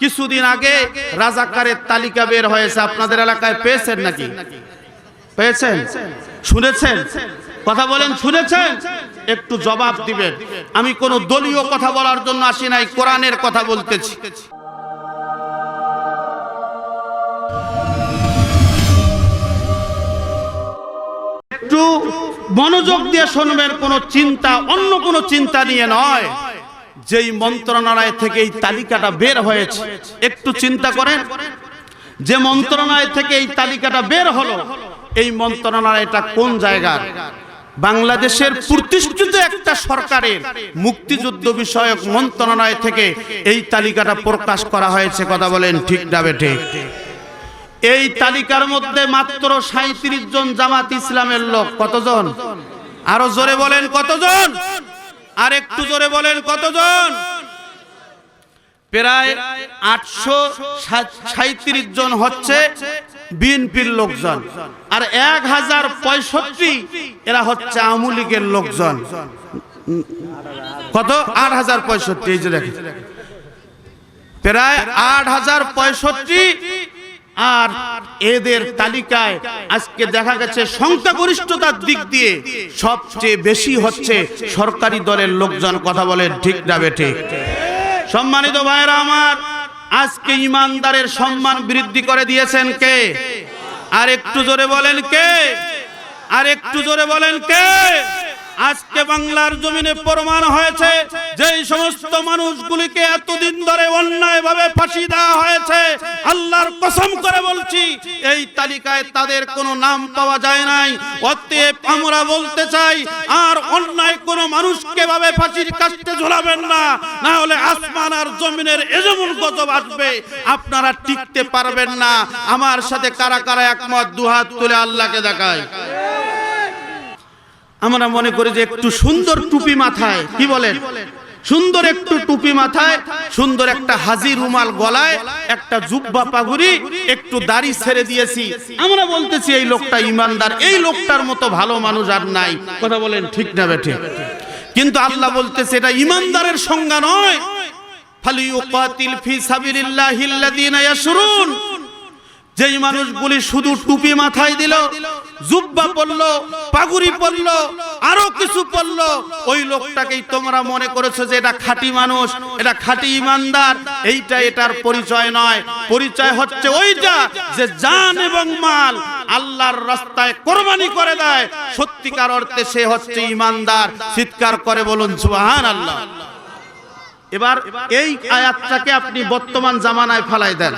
কিছুদিন আগে রাজাকারের তালিকা বের হয়েছে। আপনাদের এলাকায় পেয়েছেন নাকি? পেয়েছেন? শুনেছেন? কথা বলেন, শুনেছেন? একটু জবাব দিবেন। আমি কোন দলীয় কথা বলার জন্য আসি নাই, কোরআনের কথা বলতেছি। একটু মনোযোগ দিয়ে শুনবেন, কোন চিন্তা, অন্য কোন চিন্তা নিয়ে নয়। যেই মন্ত্রণালয় থেকে এই তালিকাটা বের হয়েছে, একটু চিন্তা করেন। যে মন্ত্রণালয় থেকে এই তালিকাটা বের হলো, এই মন্ত্রণালয়টা কোন জায়গার? বাংলাদেশের প্রতিষ্ঠিত একটা সরকারের মুক্তিযুদ্ধ বিষয়ক মন্ত্রণালয় থেকে এই তালিকাটা প্রকাশ করা হয়েছে, কথা বলেন ঠিক না বেঠে। এই তালিকার মধ্যে মাত্র সাঁত্রিশ জন জামাত ইসলামের লোক, কতজন? আরও জোরে বলেন, কতজন? আর একটু জোরে বলেন কতজন? প্রায় আটশো সাঁত্রিশ জন হচ্ছে বিএনপির লোকজন। আর এক হাজার পঁয়ষট্টি এরা হচ্ছে আওয়ামী লীগের লোকজন। কত? আট হাজার পঁয়ষট্টি এই যে দেখেন। প্রায় আট হাজার পঁয়ষট্টি আর এদের তালিকায় আজকে দেখা গেছে সংখ্যাগরিষ্ঠতার দিক দিয়ে সবচেয়ে বেশি হচ্ছে সরকারি দলের লোকজন। কথা বলেন ঠিক না বেঠে? সম্মানিত ভাইরা আমার, আজকে ইমানদারের সম্মান বৃদ্ধি করে দিয়েছেন কে? আর একটু জোরে বলেন কে? আর একটু জোরে বলেন কে? আজকে বাংলার জমিনে প্রমাণ হয়েছে যে সমস্ত মানুষগুলিকে এতদিন ধরে অন্যায় ভাবে ফাঁসি দেওয়া হয়েছে, আল্লাহর কসম করে বলছি, এই তালিকায় তাদের কোনো নাম পাওয়া যায় নাই। অতএব আমরা বলতে চাই, আর অন্যায় কোনো মানুষকে ভাবে ফাঁসির কাছে ঝোলাবেন না না হলে আসমান আর জমিনের এজমন গজব আসবে, আপনারা টিকতে পারবেন না। আমার সাথে কারা কারা একমত, দুহাত তুলে আল্লাহকে দেখায়। আমরা মনে করি যে একটু সুন্দর টুপি মাথায়, কি বলেন? সুন্দর একটু টুপি মাথায়, সুন্দর একটা হাজি রুমাল গলায়, একটা জুব্বা পাগুড়ি, একটু দাড়ি ছেড়ে দিয়েছি। আমরা বলতেছি এই লোকটা ইমানদার, এই লোকটার মতো ভালো মানুষ আর নাই। কথা বলেন ঠিক না বেঠে? কিন্তু আল্লাহ বলতেছে, এটা ইমানদারের সংজ্ঞা নয়। ফালিউকাতিল যেই মানুষগুলি শুধু টুপি মাথায় দিল জুব্বা পরল পাগুড়ি পরল আরও কিছু পরল ওই লোকটাকেই তোমরা মনে করেছ যে এটা খাঁটি মানুষ, এটা খাঁটি ইমানদার। এইটা এটার পরিচয় নয়। পরিচয় হচ্ছে ওইটা যে জান এবং মাল আল্লাহর রাস্তায় কোরবানি করে দেয়। সত্যিকার অর্থে সে হচ্ছে ইমানদার। চিৎকার করে বলুন সুবহান আল্লাহ এবার এই আয়াতটাকে আপনি বর্তমান জামানায় ফালাই দেন।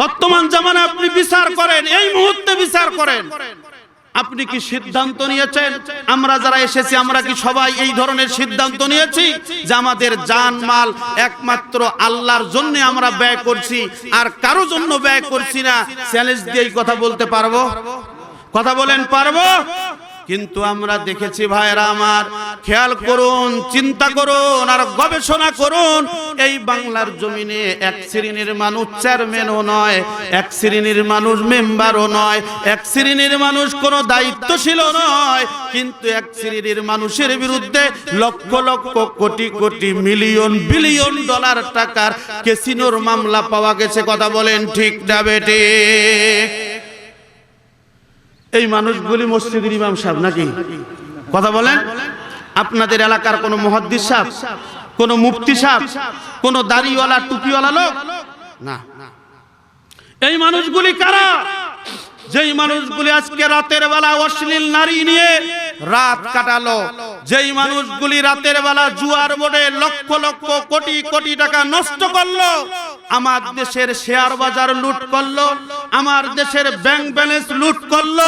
বর্তমান জামানা আপনি বিচার করেন, এই মুহূর্তে বিচার করেন। আপনি কি সিদ্ধান্ত নিয়েছেন? আমরা যারা এসেছি, আমরা কি সবাই এই ধরনের সিদ্ধান্ত নিয়েছি যে আমাদের জান মাল একমাত্র আল্লাহর জন্য আমরা ব্যয় করছি, আর কারও জন্য ব্যয় করছি না? চ্যালেঞ্জ দিয়ে কথা বলতে পারব? কথা বলেন, পারব? কিন্তু আমরা দেখেছি ভাইরা আমার, খেয়াল করুন, চিন্তা করুন আর গবেষণা করুন, এই বাংলার জমিনে এক শ্রেণির মানুষ চেয়ারম্যানও নয়, এক শ্রেণির মানুষ মেম্বারও নয়, এক শ্রেণির মানুষ কোনো দায়িত্বশীল নয়, কিন্তু এক শ্রেণির মানুষের বিরুদ্ধে lakh lakh crore crore million, billion dollar টাকার কেসিনোর মামলা পাওয়া গেছে, কথা বলেন ঠিক না বেটে এই মানুষগুলি মসজিদের ইমাম সাহেব নাকি? কথা বলেন। আপনাদের এলাকার কোন মহাদ্দিস সাহেব, কোন মুফতি সাহেব, কোন দাড়িওয়ালা, টুপিওয়ালা লোক? না। এই মানুষগুলি কারা? যেই মানুষগুলি আজকে রাতের বেলা অশ্লীল নারী নিয়ে রাত কাটালো। যেই মানুষগুলি রাতের বেলা জুয়ার বোর্ডে লক্ষ লক্ষ কোটি কোটি টাকা নষ্ট করল, আমার দেশের শেয়ার বাজার লুট করল, আমার দেশের ব্যাংক ব্যালেন্স লুট করল,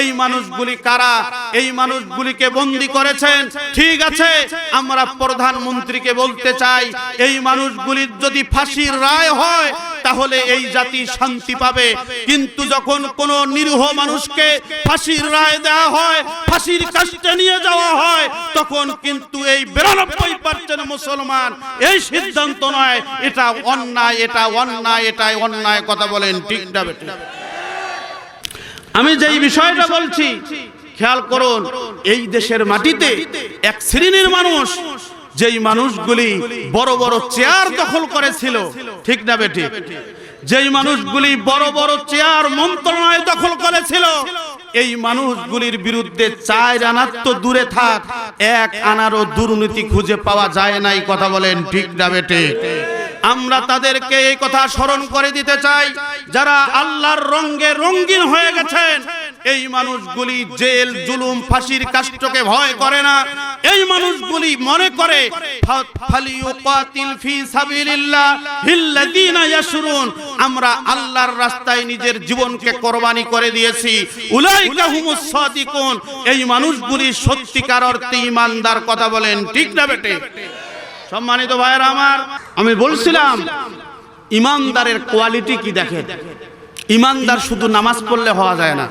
এই মানুষগুলি কারা? এই মানুষগুলিকে বন্দি করেছেন? ঠিক আছে, আমরা প্রধানমন্ত্রীকে বলতে চাই, এই মানুষগুলির যদি ফাঁসির রায় হয় তাহলে এই জাতি শান্তি পাবে। কিন্তু যখন কোন নিরীহ মানুষকে ফাঁসির রায় দেওয়া হয় ফাঁসির কাজটা নিয়ে যাওয়া হয় তখন কিন্তু এই বিরানব্বই পার্সেন্ট মুসলমান এই সিদ্ধান্ত নয় এটা অন্যায় এটা অন্যায় এটাই অন্যায় কথা বলেন ঠিক না আমি যেই বিষয়টা বলছি খেয়াল করুন এই দেশের মাটিতে এক শ্রেণির মানুষ যেই মানুষগুলি বড় বড় চেয়ার দখল করেছিল, ঠিক না বেটি যেই মানুষগুলি বড় বড় চেয়ার মন্ত্রণালয় দখল করেছিল, এই মানুষগুলির বিরুদ্ধে চার আনার তো দূরে থাক, এক আনারও দুর্নীতি খুঁজে পাওয়া যায় নাই কথা বলেন, ঠিক না বেটে আমরা তাদেরকে এই কথা স্মরণ করে দিতে চাই, যারা আল্লাহর রঙ্গে রঙ্গিন হয়ে গেছেন এই মানুষগুলি জেল, জুলুম, ফাঁসির কাষ্টকে ভয় করে না। এই মানুষগুলি মনে করে আমরা আল্লাহর রাস্তায় নিজের জীবনকে কোরবানি করে দিয়েছি। এই মানুষগুলি সত্যিকার অর্থে ঈমানদার কথা বলেন, ঠিক না বেটে? সম্মানিত ভাইয়েরা আমার, আমি বলছিলাম, ইমানদারের কোয়ালিটি কি দেখে ইমানদার শুধু নামাজ পড়লে হওয়া যায় না।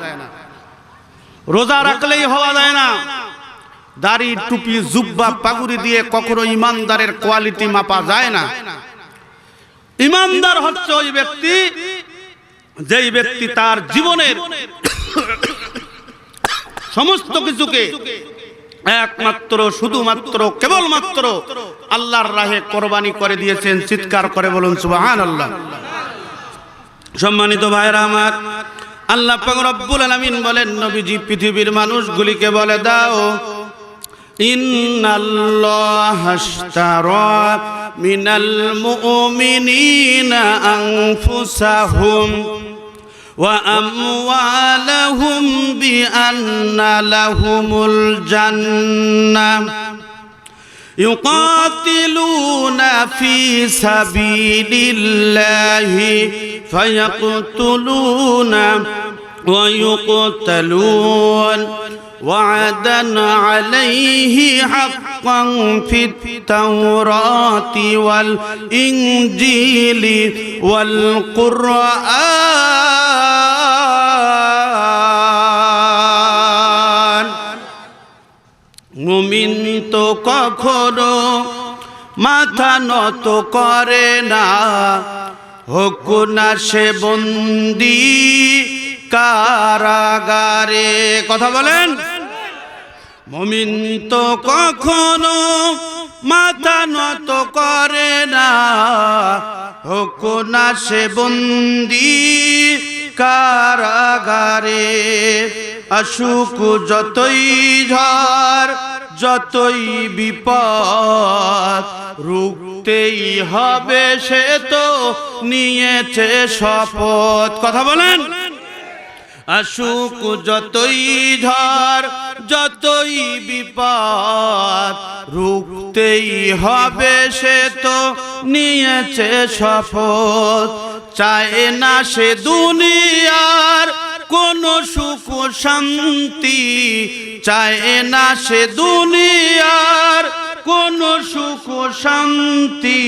রোজা রাখলেই হওয়া যায় না। দাড়ি টুপি, জুব্বা, পাগুড়ি দিয়ে কখনো ইমানদারের কোয়ালিটি মাপা যায় না। ইমানদার হচ্ছে ওই ব্যক্তি, যেই ব্যক্তি তার জীবনের সমস্ত কিছুকে একমাত্র, শুধুমাত্র, কেবলমাত্র আল্লাহর রাহে কোরবানি করে দিয়েছেন, চিৎকার করে বলুন আল্লাহ সম্মানিত ভাইরা আমার আল্লাহ পাক রব্বুল আলামিন বলেন নবীজি পৃথিবীর মানুষগুলিকে বলে দাও ইন্নাল্লাহা আশতারা মিনাল মুমিনিনা আনফুসাহুম وأموالهم بأن لهم الجنة يقاتلون في سبيل الله فيقتلون ويقتلون وعدا عليه حقا في التوراة والإنجيل والقرآن মুমিন তো কখনো মাথা নত করে না হোক না সে বন্দি কারাগারে। কথা বলেন। মমিন তো কখনো মাথা নত করে না। হোক না সে বন্দি কারাগারে। অসুখ যতই ঝড়, যতই বিপদ, রুখতেই হবে সে তো, নিয়েছে শপথ। কথা বলেন। অসুখ যতই ঝড় যতই বিপদ, রুখতেই হবে সে তো নিয়েছে শপথ। চায় না সে দুনিয়ার কোন সুখ শান্তি। চায় না সে দুনিয়ার কোন সুখ শান্তি।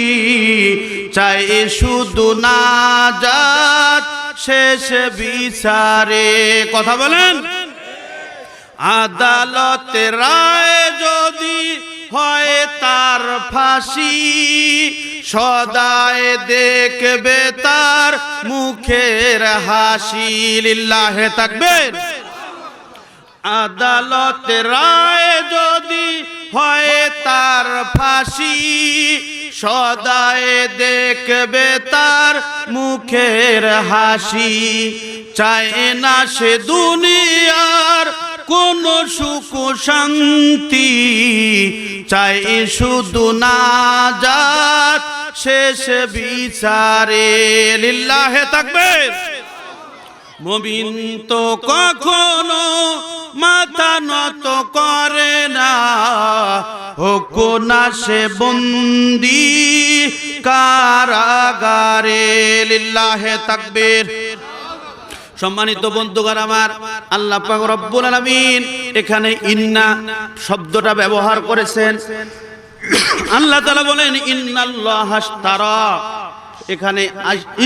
চায় শুধু না যাত শেষ বিচারে। কথা বলেন। আদালতে রায় যদি হয় তার ফাঁসি, সদায় দেখবে তার মুখের হাসি। লিল্লাহে থাকবেন আদালতে রায় যদি হয় তার ফাঁসি সদায় দেখবে তার মুখের হাসি। চায় না সে দুনিয়ার কোন সুখ শান্তি। চাই শুধু না যাত শেষ বিচারে। লিল্লাহে থাকবে মমিন তো কখনো মাথা নত করে না হোক না সে বন্দি কারাগারে, লিল্লাহে তাকবীর। সম্মানিত বন্ধুগণ আমার, আল্লাহ পাক রব্বুল আলামিন এখানে ইন্না শব্দটা ব্যবহার করেছেন। আল্লাহ তাআলা বলেন, ইন্নাল্লাহ আশতারা এখানে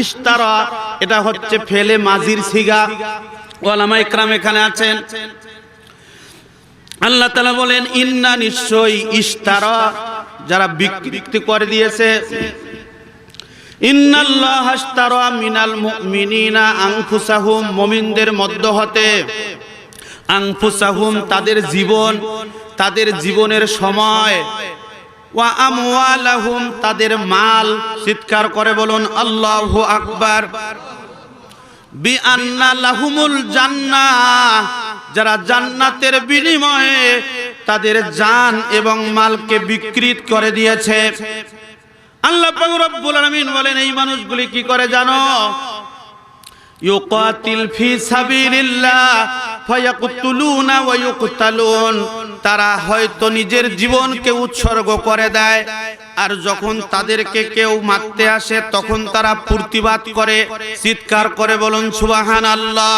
ইশতারা, এটা হচ্ছে ফেলে মাজির সিগা। ওলামা ইকরাম এখানে আছেন। আল্লাহ তালা বলেন, ইন্না নিশ্চয়ই ইশতারা যারা বিক্রি করে দিয়েছে, ইন্নাল্লাহ মুমিনদের মধ্য হতে তাদের জীবন, তাদের জীবনের সময়, ওয়া তাদের মাল চিৎকার করে বলুন, আল্লাহু আকবার। বি আন্না যারা জান্নাতের বিনিময়ে তাদের জান এবং মালকে বিকৃত করে দিয়েছে। আল্লাহ রব্বুল আলামিন বলেন, এই মানুষগুলি কি করে জানো? ইউকাতিল ফি সাবিলিল্লাহ ফায়াকতুলুনা ওয়া ইউকতালুন। তারা হয়তো নিজের জীবনকে উৎসর্গ করে দেয়, আর যখন তাদেরকে কেউ মারতে আসে, তখন তারা প্রতিবাদ করে, চিৎকার করে বলুন, সুবহানাল্লাহ।